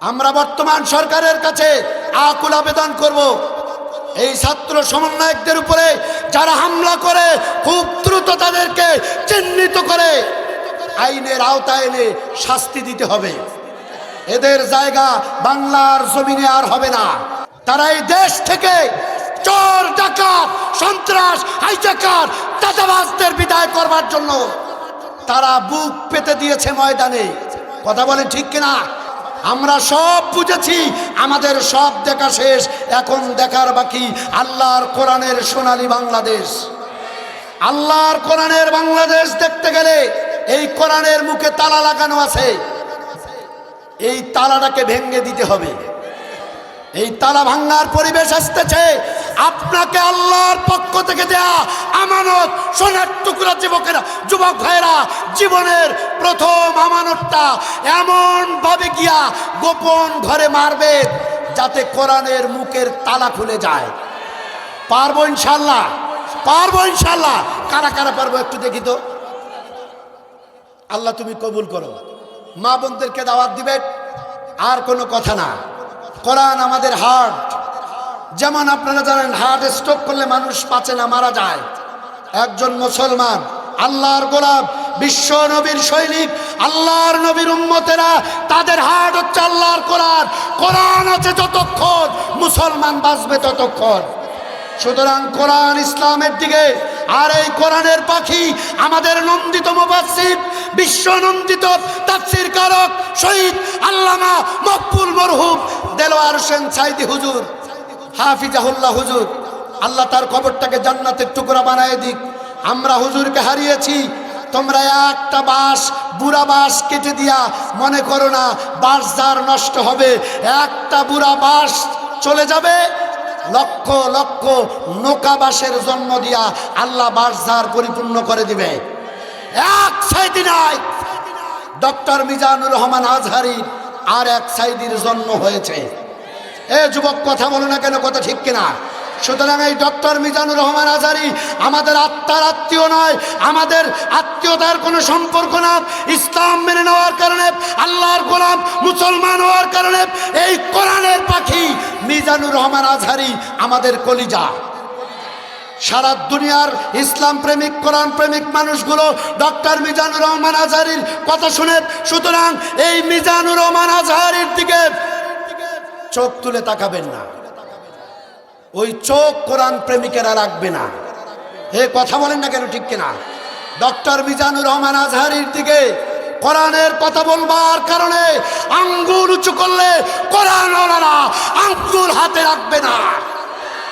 আমরা বর্তমান সরকারের কাছে আকুল আবেদন করব। এই ছাত্র সমন্বয়কদের উপরে যারা হামলা করে, খুব দ্রুত তাদেরকে চিহ্নিত করে আইনের আওতায় এনে শাস্তি দিতে হবে। এদের জায়গা বাংলার জমিনে আর হবে না। তারা এই দেশ থেকে চোর, ডাকাত, সন্ত্রাস হাইজাকার দাদাবাজদের বিদায় করবার জন্য তারা বুক পেতে দিয়েছে ময়দানে। কথা বলে ঠিক কিনা? আমরা সব বুঝেছি, আমাদের সব দেখা শেষ, এখন দেখার বাকি আল্লাহর কোরআনের সোনালী বাংলাদেশ। আল্লাহর কোরআনের বাংলাদেশ দেখতে গেলে এই কোরআনের মুখে তালা লাগানো আছে। এই তালাটাকে ভেঙে দিতে হবে। এই তালা ভাঙ্গার পরিবেশ আসতেছে। আপনাকে আল্লাহর পক্ষ থেকে দেয়া আমানত সোনার টুকরা যুবকেরা, যুবক ভাইরা জীবনের প্রথম আমানতটা এমন ভাবে গিয়া গোপন ঘরে মারবে যাতে কোরআনের মুখের তালা খুলে যায়। পারব ইনশাল্লাহ পারব ইনশাল্লাহ কারা কারা পারব একটু দেখি তো? আল্লাহ তুমি কবুল করো। মা বোনদেরকে দাওয়াত দিবে, আর কোনো কথা না। কোরআন আমাদের হার্ট। যেমন আপনারা জানেন, হার্ট স্ট্রোক করলে মানুষ পাচে না, মারা যায়। একজন মুসলমান, আল্লাহর গোলাপ বিশ্ব নবীর সৈনিক, আল্লাহর নবীর উম্মতেরা, তাদের হার্ট হচ্ছে আল্লাহর কোরআন। কোরআন আছে যতক্ষণ মুসলমান বাঁচবে ততক্ষণ। সুতরাং কোরআন ইসলামের দিকে, আর এই কোরআনের পাখি আমাদের নন্দিত মুবাসির বিশ্ব নন্দিত তাফসির কারক, শহীদ আল্লামা মকবুল মরহুম দেলোয়ার হোসেন সাইদি হুজুর, হাফিজাহুল্লাহ হুজুর। আল্লাহ তার কবরটাকে জান্নাতের টুকরা বানায় দিক। আমরা হুজুরকে হারিয়েছি। তোমরা একটা বাঁশ, বুড়া বাঁশ কেটে দিয়া মনে করো না বাঁশ যার নষ্ট হবে। একটা বুড়া বাঁশ চলে যাবে। লক্ষ লক্ষ নৌকা বাসের জন্ম দিয়া আল্লাহ বাসঝার পরিপূর্ণ করে দিবে। এক সাইদি নাই। ডক্টর মিজানুর রহমান আজহারি আর এক সাইদির জন্ম হয়েছে। এ যুবক, কথা বলো না কেন, কথা ঠিক কিনা? সুতরাং এই ডক্টর মিজানুর রহমান আজারি আমাদের আত্মার আত্মীয় নয়, আমাদের আত্মীয়তার কোনো সম্পর্ক না। ইসলাম মেনে নেওয়ার কারণে, আল্লাহর গোলাম মুসলমান হওয়ার কারণে এই কোরআনের পাখি মিজানুর রহমান আজহারি আমাদের কলিজা। সারা দুনিয়ার ইসলাম প্রেমিক, কোরআন প্রেমিক মানুষগুলো ডক্টর মিজানুর রহমান আজহারির কথা শুনে, সুতরাং এই মিজানুর রহমান আজহারির দিকে চোখ তুলে তাকাবেন না। ওই চোখ কোরআন প্রেমিকেরা রাখবে না। এ কথা বলেন না কেন ঠিক কিনা? ডক্টর মিজানুর রহমান আজহারির দিকে কোরআনের কথা বলবার কারণে আঙ্গুর উঁচু করলে কোরআন আঙ্গুর হাতে রাখবে না।